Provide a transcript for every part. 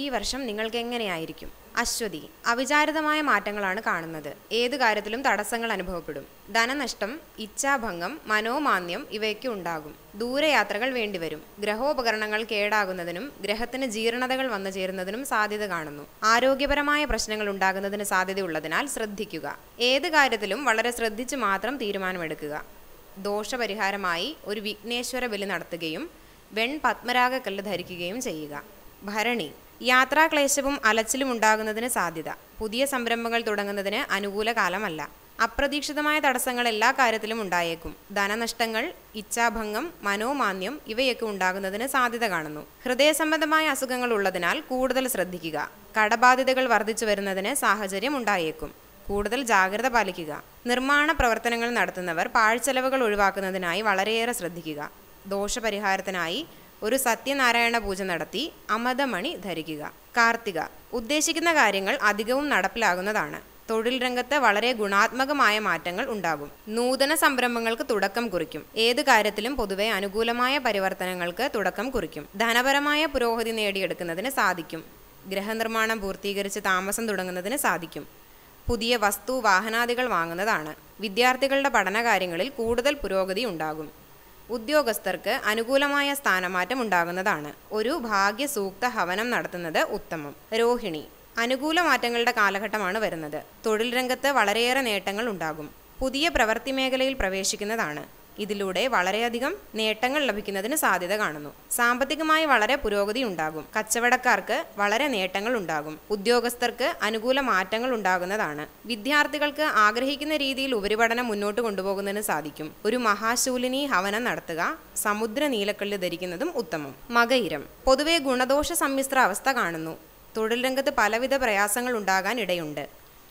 ഈ വർഷം നിങ്ങൾക്ക് എങ്ങനെയായിരിക്കും? അശ്വതി അവിചാരിതമായ മാറ്റങ്ങളാണ് കാണുന്നത്. ഏത് കാര്യത്തിലും തടസ്സങ്ങൾ അനുഭവപ്പെടും. ധനനഷ്ടം ഇച്ഛാഭംഗം മനോമാന്യം ഇവയൊക്കെ ഉണ്ടാകും. ദൂരയാത്രകൾ വേണ്ടിവരും. ഗ്രഹോപകരണങ്ങൾ കേടാകുന്നതിനും ഗ്രഹത്തിന് ജീർണതകൾ വന്നു ചേരുന്നതിനും സാധ്യത കാണുന്നു. ആരോഗ്യപരമായ പ്രശ്നങ്ങൾ ഉണ്ടാകുന്നതിന് സാധ്യതയുള്ളതിനാൽ ശ്രദ്ധിക്കുക. ഏത് കാര്യത്തിലും വളരെ ശ്രദ്ധിച്ച് മാത്രം തീരുമാനമെടുക്കുക. ദോഷപരിഹാരമായി ഒരു വിഘ്നേശ്വര ബലി നടത്തുകയും വെൺ പത്മരാഗക്കല്ല് ധരിക്കുകയും ചെയ്യുക. ഭരണി യാത്രാക്ലേശവും അലച്ചിലും ഉണ്ടാകുന്നതിന് സാധ്യത. പുതിയ സംരംഭങ്ങൾ തുടങ്ങുന്നതിന് അനുകൂല കാലമല്ല അപ്രതീക്ഷിതമായ തടസ്സങ്ങൾ എല്ലാ കാര്യത്തിലും ഉണ്ടായേക്കും. ധനനഷ്ടങ്ങൾ ഇച്ഛാഭംഗം മനോമാന്യം ഇവയൊക്കെ ഉണ്ടാകുന്നതിന് സാധ്യത കാണുന്നു. ഹൃദയ സംബന്ധമായ അസുഖങ്ങൾ ഉള്ളതിനാൽ കൂടുതൽ ശ്രദ്ധിക്കുക. കടബാധ്യതകൾ വർദ്ധിച്ചു വരുന്നതിന് സാഹചര്യം ഉണ്ടായേക്കും. കൂടുതൽ ജാഗ്രത പാലിക്കുക. നിർമ്മാണ പ്രവർത്തനങ്ങൾ നടത്തുന്നവർ പാഴ്ചെലവുകൾ ഒഴിവാക്കുന്നതിനായി വളരെയേറെ ശ്രദ്ധിക്കുക. ദോഷപരിഹാരത്തിനായി ഒരു സത്യനാരായണ പൂജ നടത്തി അമതമണി ധരിക്കുക. കാർത്തിക ഉദ്ദേശിക്കുന്ന കാര്യങ്ങൾ അധികവും നടപ്പിലാകുന്നതാണ്. തൊഴിൽ രംഗത്ത് വളരെ ഗുണാത്മകമായ മാറ്റങ്ങൾ ഉണ്ടാകും. നൂതന സംരംഭങ്ങൾക്ക് തുടക്കം കുറിക്കും. ഏത് കാര്യത്തിലും പൊതുവെ അനുകൂലമായ പരിവർത്തനങ്ങൾക്ക് തുടക്കം കുറിക്കും. ധനപരമായ പുരോഗതി നേടിയെടുക്കുന്നതിന് സാധിക്കും. ഗൃഹനിർമ്മാണം പൂർത്തീകരിച്ച് താമസം തുടങ്ങുന്നതിന് സാധിക്കും. പുതിയ വസ്തു വാഹനാദികൾ വാങ്ങുന്നതാണ്. വിദ്യാർത്ഥികളുടെ പഠനകാര്യങ്ങളിൽ കൂടുതൽ പുരോഗതി ഉണ്ടാകും. ഉദ്യോഗസ്ഥർക്ക് അനുകൂലമായ സ്ഥാനമാറ്റം ഉണ്ടാകുന്നതാണ്. ഒരു ഭാഗ്യസൂക്ത ഹവനം നടത്തുന്നത് ഉത്തമം. രോഹിണി അനുകൂല മാറ്റങ്ങളുടെ കാലഘട്ടമാണ് വരുന്നത്. തൊഴിൽ രംഗത്ത് വളരെയേറെ നേട്ടങ്ങൾ ഉണ്ടാകും. പുതിയ പ്രവൃത്തി മേഖലയിൽ പ്രവേശിക്കുന്നതാണ്. ഇതിലൂടെ വളരെയധികം നേട്ടങ്ങൾ ലഭിക്കുന്നതിന് സാധ്യത കാണുന്നു. സാമ്പത്തികമായി വളരെ പുരോഗതി ഉണ്ടാകും. കച്ചവടക്കാർക്ക് വളരെ നേട്ടങ്ങൾ ഉണ്ടാകും. ഉദ്യോഗസ്ഥർക്ക് അനുകൂല മാറ്റങ്ങൾ ഉണ്ടാകുന്നതാണ്. വിദ്യാർത്ഥികൾക്ക് ആഗ്രഹിക്കുന്ന രീതിയിൽ ഉപരിപഠനം മുന്നോട്ട് കൊണ്ടുപോകുന്നതിന് സാധിക്കും. ഒരു മഹാശൂലിനി ഹവനം നടത്തുക സമുദ്ര നീലക്കല്ല് ധരിക്കുന്നതും ഉത്തമം. മകയിരം. പൊതുവെ ഗുണദോഷ സമ്മിശ്ര അവസ്ഥ കാണുന്നു. തൊഴിൽ രംഗത്ത് പലവിധ പ്രയാസങ്ങൾ ഉണ്ടാകാൻ ഇടയുണ്ട്.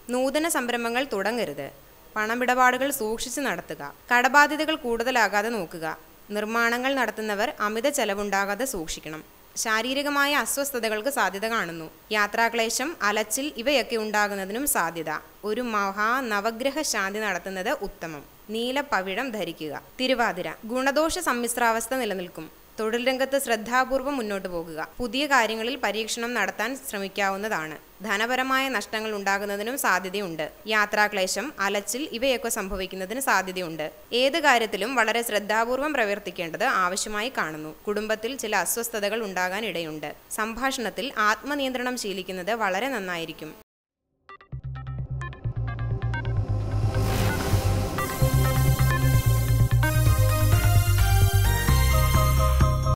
നൂതന സംരംഭങ്ങൾ തുടങ്ങരുത്. പണമിടപാടുകൾ സൂക്ഷിച്ചു നടത്തുക. കടബാധ്യതകൾ കൂടുതലാകാതെ നോക്കുക. നിർമ്മാണങ്ങൾ നടത്തുന്നവർ അമിത ചെലവുണ്ടാകാതെ സൂക്ഷിക്കണം. ശാരീരികമായ അസ്വസ്ഥതകൾക്ക് സാധ്യത കാണുന്നു. യാത്രാക്ലേശം അലച്ചിൽ ഇവയൊക്കെ ഉണ്ടാകുന്നതിനും സാധ്യത. ഒരു മഹാ നവഗ്രഹ ശാന്തി നടത്തുന്നത് ഉത്തമം. നീല പവിഴം ധരിക്കുക. തിരുവാതിര. ഗുണദോഷ സമ്മിശ്രാവസ്ഥ നിലനിൽക്കും. തൊഴിൽ രംഗത്ത് ശ്രദ്ധാപൂർവം മുന്നോട്ട് പോകുക. പുതിയ കാര്യങ്ങളിൽ പരീക്ഷണം നടത്താൻ ശ്രമിക്കാവുന്നതാണ്. ധനപരമായ നഷ്ടങ്ങൾ ഉണ്ടാകുന്നതിനും സാധ്യതയുണ്ട്. യാത്രാക്ലേശം അലച്ചിൽ ഇവയൊക്കെ സംഭവിക്കുന്നതിന് സാധ്യതയുണ്ട്. ഏത് കാര്യത്തിലും വളരെ ശ്രദ്ധാപൂർവം പ്രവർത്തിക്കേണ്ടത് ആവശ്യമായി കാണുന്നു. കുടുംബത്തിൽ ചില അസ്വസ്ഥതകൾ ഉണ്ടാകാൻ ഇടയുണ്ട്. സംഭാഷണത്തിൽ ആത്മനിയന്ത്രണം ശീലിക്കുന്നത് വളരെ നന്നായിരിക്കും.